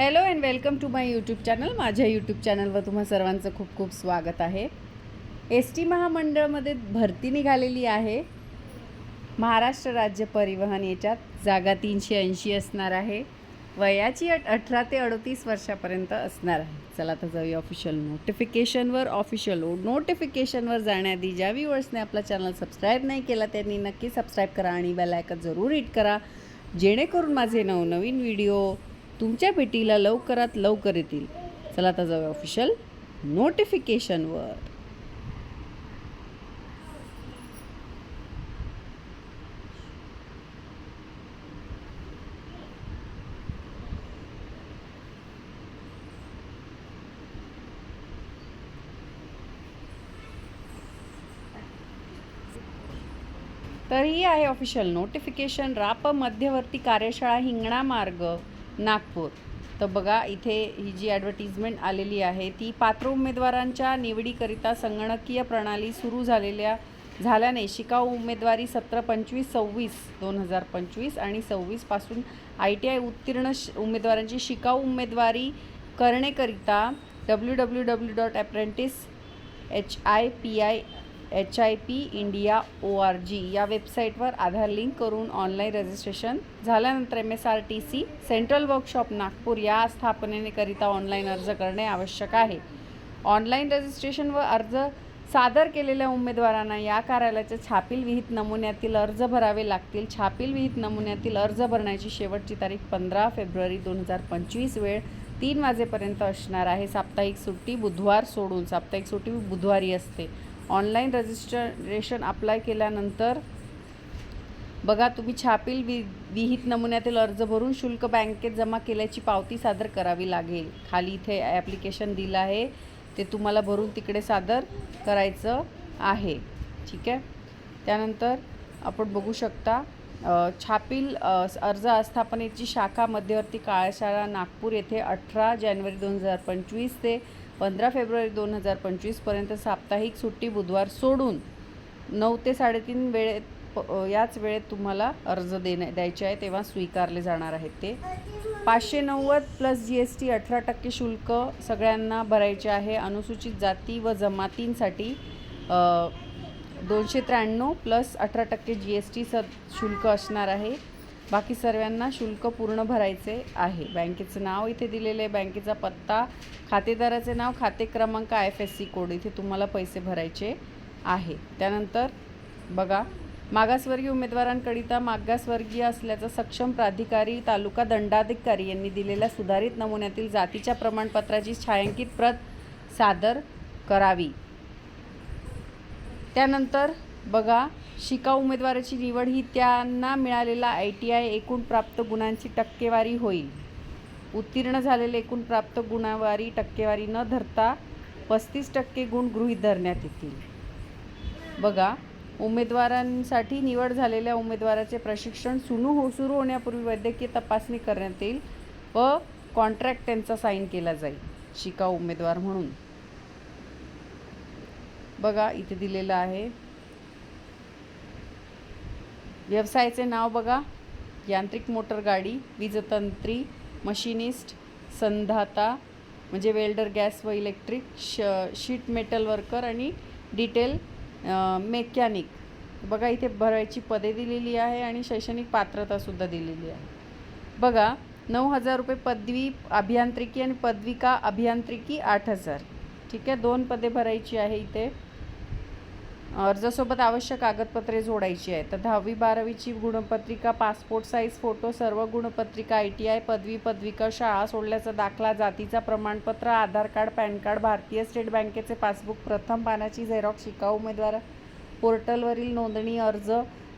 Hello and welcome to my YouTube channel माझ्या YouTube चॅनलवर तुम्हा सर्वांचं खूप खूप स्वागत आहे. एस टी महामंडळमध्ये भरती निघालेली आहे. महाराष्ट्र राज्य परिवहन याच्यात जागा तीनशे ऐंशी असणार आहे. वयाची अट अठरा ते अडतीस वर्षापर्यंत असणार आहे. चला तर जाऊया ऑफिशियल नोटिफिकेशनवर ऑफिशियल नोटिफिकेशनवर जाण्याआधी ज्या व्ह्युअर्सने आपला चॅनल सबस्क्राईब नाही केला त्यांनी नक्की सबस्क्राईब करा आणि बेलायकन जरूर हिट करा. जेणेकरून माझे नवनवीन व्हिडिओ तुमच्या भेटीला लवकरात लवकर येतील. चला आता जाऊया ऑफिशियल नोटिफिकेशनवर तर ही आहे ऑफिशियल नोटिफिकेशन राप मध्यवर्ती कार्यशाळा हिंगणा मार्ग. नागपूर. तर बघा इथे ही जी ॲडव्हर्टिजमेंट आलेली आहे ती पात्र उमेदवारांच्या निवडीकरिता संगणकीय प्रणाली सुरू झालेल्या झाल्याने शिकाऊ उमेदवारी सत्र पंचवीस सव्वीस दोन हजार पंचवीस आणि सव्वीसपासून आय टी आय उत्तीर्ण श उमेदवारांची शिकाऊ उमेदवारी करणेकरिता W W W dot apprentice H I P I H I P India O R G या वेबसाईटवर आधार लिंक करून ऑनलाईन रजिस्ट्रेशन झाल्यानंतर M S R T C central workshop Nagpur या स्थापनेकरिता ऑनलाईन अर्ज करणे आवश्यक आहे. ऑनलाईन रजिस्ट्रेशन व अर्ज सादर केलेल्या उमेदवारांना या कार्यालयाच्या छापील विहित नमुन्यातील अर्ज भरावे लागतील. छापील विहित नमुन्यातील अर्ज भरण्याची शेवटची तारीख पंधरा फेब्रुवारी दोन हजार पंचवीस वेळ तीन वाजेपर्यंत असणार आहे. साप्ताहिक सुट्टी बुधवार सोडून साप्ताहिक सुट्टी बुधवारी असते. ऑनलाईन रजिस्ट्रेशन अप्लाय केल्यानंतर बघा तुम्ही छापील वि विहित नमुन्यातील अर्ज भरून शुल्क बँकेत जमा केल्याची पावती सादर करावी लागेल. खाली इथे ॲप्लिकेशन दिलं आहे. ते तुम्हाला भरून तिकडे सादर करायचं आहे. ठीक आहे? त्यानंतर आपण बघू शकता छापील अर्ज आस्थापनेची शाखा मध्यवर्ती काळशाळा नागपूर येथे अठरा जानेवारी दोन हजार पंचवीस ते पंधरा फेब्रुवारी दोन हजार पंचवीसपर्यंत साप्ताहिक सुट्टी बुधवार सोडून नऊ ते साडेतीन वेळेत प- याच वेळेत तुम्हाला अर्ज देण्या द्यायचे आहे तेव्हा स्वीकारले जाणार आहेत ते. पाचशे नव्वद प्लस जी एस टी अठरा टक्के शुल्क सगळ्यांना भरायचे आहे. अनुसूचित जाती व जमातींसाठी दोनशे त्र्याण्णव प्लस अठरा टक्के जी एस टी स शुल्क असणार आहे. बाकी सर्वांना शुल्क पूर्ण भरायचे आहे. बँकेचं नाव इथे दिलेलं आहे. बँकेचा पत्ता खातेदाराचे नाव खाते क्रमांक I F S C code इथे तुम्हाला पैसे भरायचे आहे. त्यानंतर बघा मागासवर्गीय उमेदवारांकरिता मागासवर्गीय असल्याचा सक्षम प्राधिकारी तालुका दंडाधिकारी यांनी दिलेल्या सुधारित नमुन्यातील जातीच्या प्रमाणपत्राची छायांकित प्रत सादर करावी. त्यानंतर बघा शिका उमेदवाराची निवड ही त्यांना मिळालेला आय टी आय एकूण प्राप्त गुणांची टक्केवारी होईल. उत्तीर्ण झालेले एकूण प्राप्त गुणावारी टक्केवारी न धरता पस्तीस टक्के गुण गृहीत धरण्यात येतील. बघा उमेदवारांसाठी निवड झालेल्या उमेदवाराचे प्रशिक्षण सुरू हो सुरू होण्यापूर्वी वैद्यकीय तपासणी करण्यात येईल व कॉन्ट्रॅक्ट त्यांचा साईन केला जाईल. शिकाऊ उमेदवार म्हणून. बघा इथे दिलेलं आहे. व्यवसायाचे नाव बघा. यांत्रिक मोटर गाडी वीजतंत्री मशिनिस्ट संधाता म्हणजे वेल्डर गॅस व इलेक्ट्रिक श शीट मेटल वर्कर आणि डिटेल मेकॅनिक. बघा इथे भरायची पदे दिलेली आहे आणि शैक्षणिक पात्रतासुद्धा दिलेली आहे. बघा नऊ हजार रुपये पदवी अभियांत्रिकी आणि पदविका अभियांत्रिकी आठ हजार. ठीक आहे? दोन पदे भरायची आहे इथे. अर्जासोबत आवश्यक कागदपत्रे जोडायची आहे तर दहावी बारावीची गुणपत्रिका पासपोर्ट साईज फोटो सर्व गुणपत्रिका आय टी आय पदवी पदविका शाळा सोडल्याचा दाखला जातीचा प्रमाणपत्र आधार कार्ड पॅन कार्ड भारतीय स्टेट बँकेचे पासबुक प्रथम पानाची झेरॉक्स शिका उमेदवार पोर्टलवरील नोंदणी अर्ज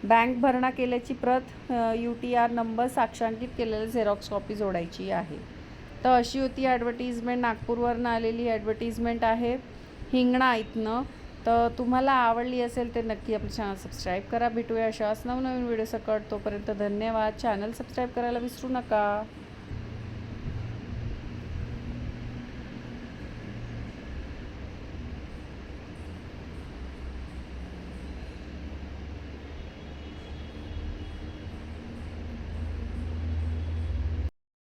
बँक भरणा केल्याची प्रत यू टी आर नंबर साक्षांकित केलेली झेरॉक्स कॉपी जोडायची आहे. तर अशी होती ॲडव्हर्टिजमेंट नागपूरवरनं आलेली ॲडव्हर्टिजमेंट आहे. हिंगणा इथनं तर तुम्हाला आवडली असेल तर नक्की आपलं चॅनल सबस्क्राईब करा. भेटूया अशाच नवनवीन व्हिडिओ सकट तोपर्यंत धन्यवाद. चॅनल सबस्क्राईब करायला विसरू नका.